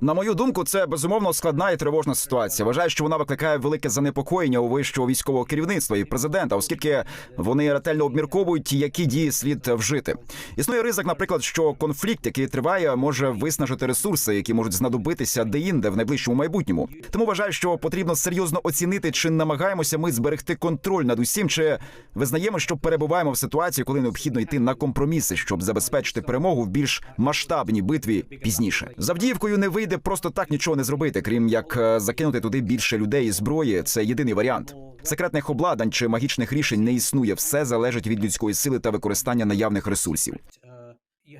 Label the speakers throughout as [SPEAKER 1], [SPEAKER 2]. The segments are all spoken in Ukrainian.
[SPEAKER 1] На мою думку, це безумовно складна і тривожна ситуація. Вважаю, що вона викликає велике занепокоєння у вищого військового керівництва і президента, оскільки вони ретельно обмірковують, які дії слід вжити. Існує ризик, наприклад, що конфлікт, який триває, може виснажити ресурси, які можуть знадобитися де-інде в найближчому майбутньому. Тому вважаю, що потрібно серйозно оцінити, чи намагаємося ми зберегти контроль над усім, чи визнаємо, що перебуваємо в ситуації, коли необхідно йти на компроміси, щоб забезпечити перемогу в більш масштабній битві пізніше. За Авдіївкою не вийде просто так нічого не зробити, крім як е, закинути туди більше людей і зброї. Це єдиний варіант. Секретних обладнань чи магічних рішень не існує. Все залежить від людської сили та використання наявних ресурсів.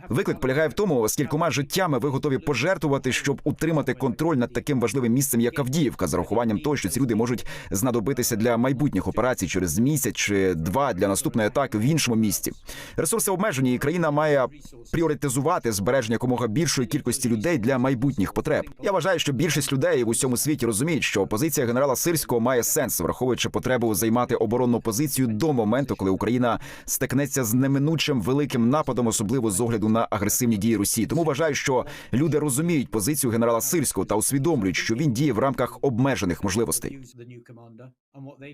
[SPEAKER 1] Виклик полягає в тому, скількома життями ви готові пожертвувати, щоб утримати контроль над таким важливим місцем, як Авдіївка, з урахуванням того, що ці люди можуть знадобитися для майбутніх операцій через місяць чи два для наступної атаки в іншому місті. Ресурси обмежені, і країна має пріоритизувати збереження якомога більшої кількості людей для майбутніх потреб. Я вважаю, що більшість людей в усьому світі розуміють, що позиція генерала Сирського має сенс, враховуючи потребу займати оборонну позицію до моменту, коли Україна стикнеться з неминучим великим нападом, особливо з огляду на агресивні дії Росії. Тому вважаю, що люди розуміють позицію генерала Сирського та усвідомлюють, що він діє в рамках обмежених можливостей.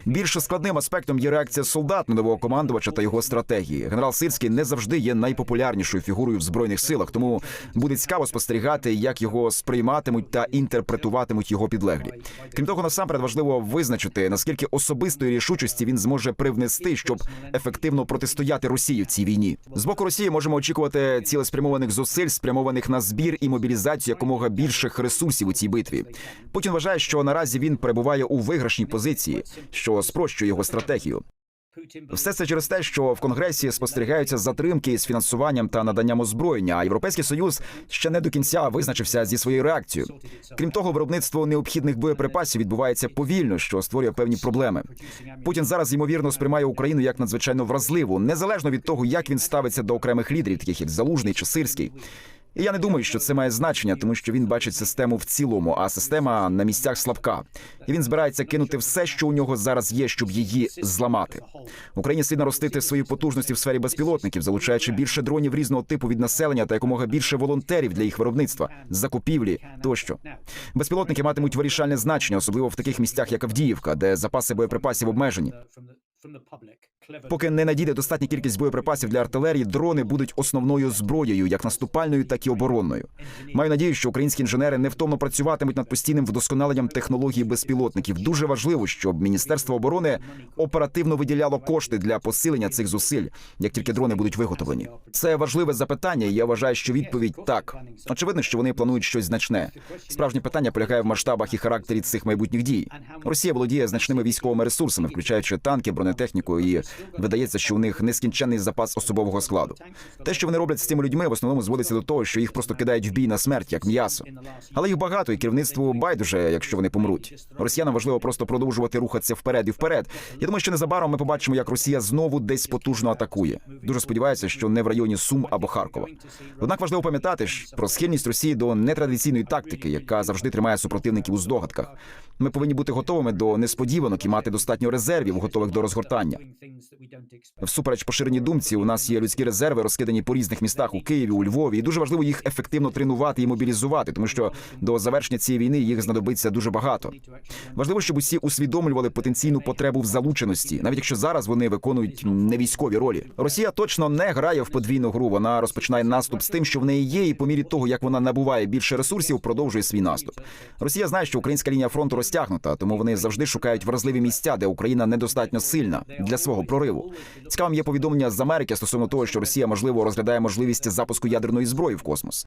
[SPEAKER 1] Більш складним аспектом є реакція солдат на нового командувача та його стратегії. Генерал Сирський не завжди є найпопулярнішою фігурою в збройних силах, тому буде цікаво спостерігати, як його сприйматимуть та інтерпретуватимуть його підлеглі. Крім того, насамперед важливо визначити наскільки особистої рішучості він зможе привнести, щоб ефективно протистояти Росії в цій війні. З боку Росії можемо очікувати цілеспрямованих зусиль, спрямованих на збір і мобілізацію якомога більших ресурсів у цій битві. Путін вважає, що наразі він перебуває у виграшній позиції, що спрощує його стратегію. Все це через те, що в конгресі спостерігаються затримки з фінансуванням та наданням озброєння. А європейський союз ще не до кінця визначився зі своєю реакцією. Крім того, виробництво необхідних боєприпасів відбувається повільно, що створює певні проблеми. Путін зараз ймовірно сприймає Україну як надзвичайно вразливу, незалежно від того, як він ставиться до окремих лідерів, таких як Залужний чи Сирський. І я не думаю, що це має значення, тому що він бачить систему в цілому, а система на місцях слабка. І він збирається кинути все, що у нього зараз є, щоб її зламати. Україні слід наростити свої потужності в сфері безпілотників, залучаючи більше дронів різного типу від населення та якомога більше волонтерів для їх виробництва, закупівлі тощо. Безпілотники матимуть вирішальне значення, особливо в таких місцях, як Авдіївка, де запаси боєприпасів обмежені. Поки не надійде достатня кількість боєприпасів для артилерії, дрони будуть основною зброєю, як наступальною, так і оборонною. Маю надію, що українські інженери невтомно працюватимуть над постійним вдосконаленням технології безпілотників. Дуже важливо, щоб Міністерство оборони оперативно виділяло кошти для посилення цих зусиль, як тільки дрони будуть виготовлені. Це важливе запитання. і Я вважаю, що відповідь так. Очевидно, що вони планують щось значне. Справжнє питання полягає в масштабах і характері цих майбутніх дій. Росія володіє значними військовими ресурсами, включаючи танки, бронетехніку, і видається, що у них нескінченний запас особового складу. Те, що вони роблять з цими людьми, в основному зводиться до того, що їх просто кидають в бій на смерть, як м'ясо. Але їх багато, і керівництву байдуже, якщо вони помруть. Росіянам важливо просто продовжувати рухатися вперед і вперед. Я думаю, що незабаром ми побачимо, як Росія знову десь потужно атакує. Дуже сподіваюся, що не в районі Сум або Харкова. Однак важливо пам'ятати ж про схильність Росії до нетрадиційної тактики, яка завжди тримає супротивників у здогадках. Ми повинні бути готовими до несподіванок і мати достатньо резервів, готових до розгортання. Всупереч поширеній думці, у нас є людські резерви, розкидані по різних містах у Києві, у Львові, і дуже важливо їх ефективно тренувати і мобілізувати, тому що до завершення цієї війни їх знадобиться дуже багато. Важливо, щоб усі усвідомлювали потенційну потребу в залученості, навіть якщо зараз вони виконують не військові ролі. Росія точно не грає в подвійну гру. Вона розпочинає наступ з тим, що в неї є, і по мірі того, як вона набуває більше ресурсів, продовжує свій наступ. Росія знає, що українська лінія фронту розтягнута, тому вони завжди шукають вразливі місця, де Україна недостатньо сильна для свого прориву. Цікавим є повідомлення з Америки стосовно того, що Росія можливо розглядає можливість запуску ядерної зброї в космос.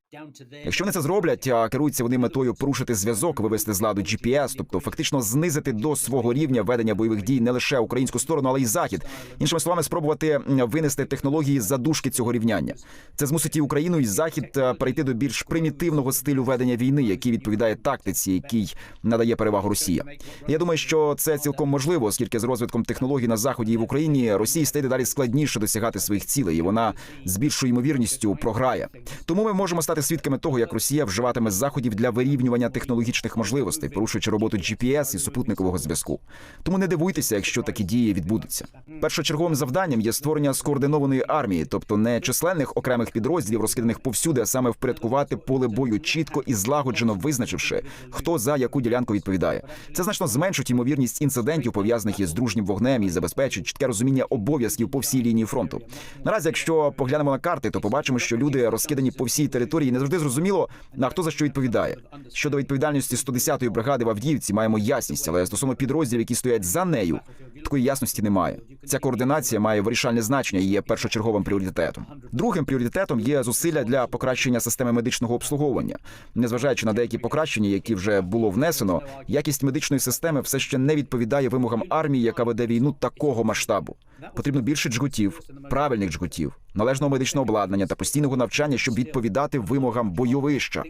[SPEAKER 1] Якщо вони це зроблять, а керуються вони метою порушити зв'язок, вивести з ладу GPS, тобто фактично знизити до свого рівня ведення бойових дій не лише українську сторону, але й захід. Іншими словами, спробувати винести технології задушки цього рівняння. Це змусить і Україну і захід е, перейти до більш примітивного стилю ведення війни, який відповідає тактиці, який надає перевагу Росія. Я думаю, що це цілком можливо, оскільки з розвитком технологій на на заході і в Україні, Росії стає дедалі складніше досягати своїх цілей, і вона з більшою ймовірністю програє. Тому ми можемо стати свідками того, як Росія вживатиме заходів для вирівнювання технологічних можливостей, порушуючи роботу GPS і супутникового зв'язку. Тому не дивуйтеся, якщо такі дії відбудуться. Першочерговим завданням є створення скоординованої армії, тобто не численних окремих підрозділів, розкиданих повсюди, а саме впорядкувати поле бою чітко і злагоджено визначивши, хто за яку ділянку відповідає. Це значно зменшить ймовірність інцидентів, пов'язаних із дружнім вогнем і забезпечить чітке розуміння обов'язків по всій лінії фронту. Наразі, якщо поглянемо на карти, то побачимо, що люди розкидані по всій території. Не завжди зрозуміло на хто за що відповідає. Щодо відповідальності 110-ї бригади в Авдіївці маємо ясність, але стосовно підрозділів, які стоять за нею, такої ясності немає. Ця координація має вирішальне значення і є першочерговим пріоритетом. Другим пріоритетом є зусилля для покращення системи медичного обслуговування. Незважаючи на деякі покращення, які вже було внесено, якість медичної системи все ще не відповідає вимогам армії, яка веде війну такого масштабу. Потрібно більше джгутів, правильних джгутів, належного медичного обладнання та постійного навчання, щоб відповідати вимогам бойовища.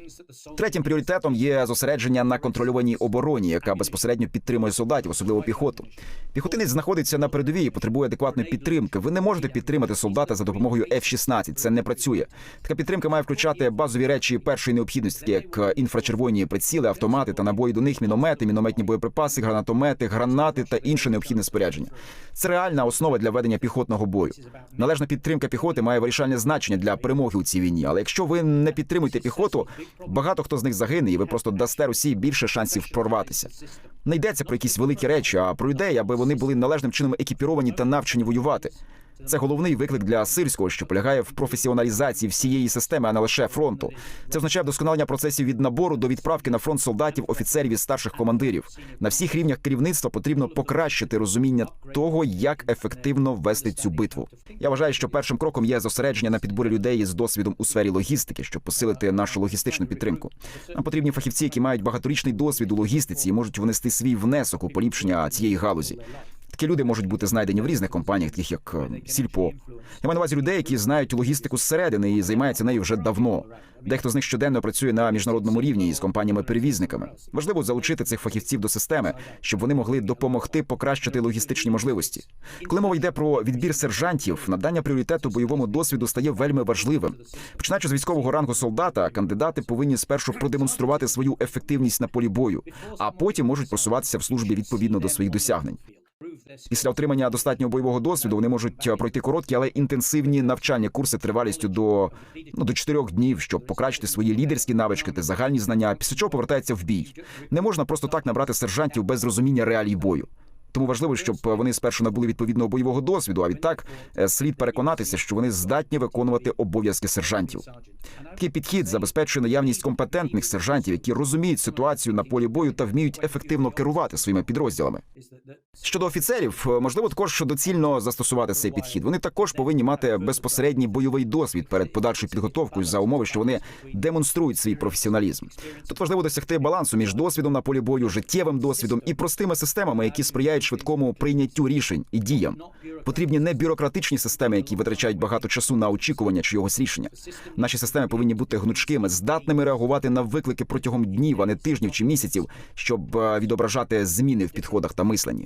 [SPEAKER 1] Третім пріоритетом є зосередження на контрольованій обороні, яка безпосередньо підтримує солдатів, особливо піхоту. Піхотинець знаходиться на передовій і потребує адекватної підтримки. Ви не можете підтримати солдата за допомогою F-16. Це не працює. Така підтримка має включати базові речі першої необхідності, такі як інфрачервоні приціли, автомати та набої до них, міномети, мінометні боєприпаси, гранатомети, гранати та інше необхідне спорядження. Це реальна основа для ведення піхотного бою. Належна підтримка піхоти має вирішальне значення для перемоги у цій війні. Але якщо ви не підтримуєте піхоту, багато хто з них загине, і ви просто дасте Росії більше шансів прорватися. Не йдеться про якісь великі речі, а про людей, аби вони були належним чином екіпіровані та навчені воювати. Це головний виклик для сирського, що полягає в професіоналізації всієї системи, а не лише фронту. Це означає вдосконалення процесів від набору до відправки на фронт солдатів, офіцерів і старших командирів. На всіх рівнях керівництва потрібно покращити розуміння того, як ефективно вести цю битву. Я вважаю, що першим кроком є зосередження на підборі людей з досвідом у сфері логістики, щоб посилити нашу логістичну підтримку. Нам потрібні фахівці, які мають багаторічний досвід у логістиці і можуть внести свій внесок у поліпшення цієї галузі. Такі люди можуть бути знайдені в різних компаніях, таких як е, Сільпо. Я маю на увазі людей, які знають логістику зсередини і займаються нею вже давно. Дехто з них щоденно працює на міжнародному рівні із компаніями-перевізниками. Важливо залучити цих фахівців до системи, щоб вони могли допомогти покращити логістичні можливості. Коли мова йде про відбір сержантів, надання пріоритету бойовому досвіду стає вельми важливим. Починаючи з військового рангу солдата, кандидати повинні спершу продемонструвати свою ефективність на полі бою, а потім можуть просуватися в службі відповідно до своїх досягнень. Після отримання достатнього бойового досвіду вони можуть е, пройти короткі, але інтенсивні навчальні курси тривалістю до ну до чотирьох днів, щоб покращити свої лідерські навички та загальні знання. Після чого повертаються в бій. Не можна просто так набрати сержантів без розуміння реалій бою. Тому важливо, щоб вони спершу набули відповідного бойового досвіду. А відтак е, слід переконатися, що вони здатні виконувати обов'язки сержантів. Такий підхід забезпечує наявність компетентних сержантів, які розуміють ситуацію на полі бою та вміють ефективно керувати своїми підрозділами. Щодо офіцерів, е, можливо, також доцільно застосувати цей підхід. Вони також повинні мати безпосередній бойовий досвід перед подальшою підготовкою за умови, що вони демонструють свій професіоналізм. Тут важливо досягти балансу між досвідом на полі бою, життєвим досвідом і простими системами, які сприяють швидкому прийняттю рішень і діям. Потрібні не бюрократичні системи, які витрачають багато часу на очікування чогось рішення. Наші системи повинні бути гнучкими, здатними реагувати на виклики протягом днів, а не тижнів чи місяців, щоб е, відображати зміни в підходах та мисленні.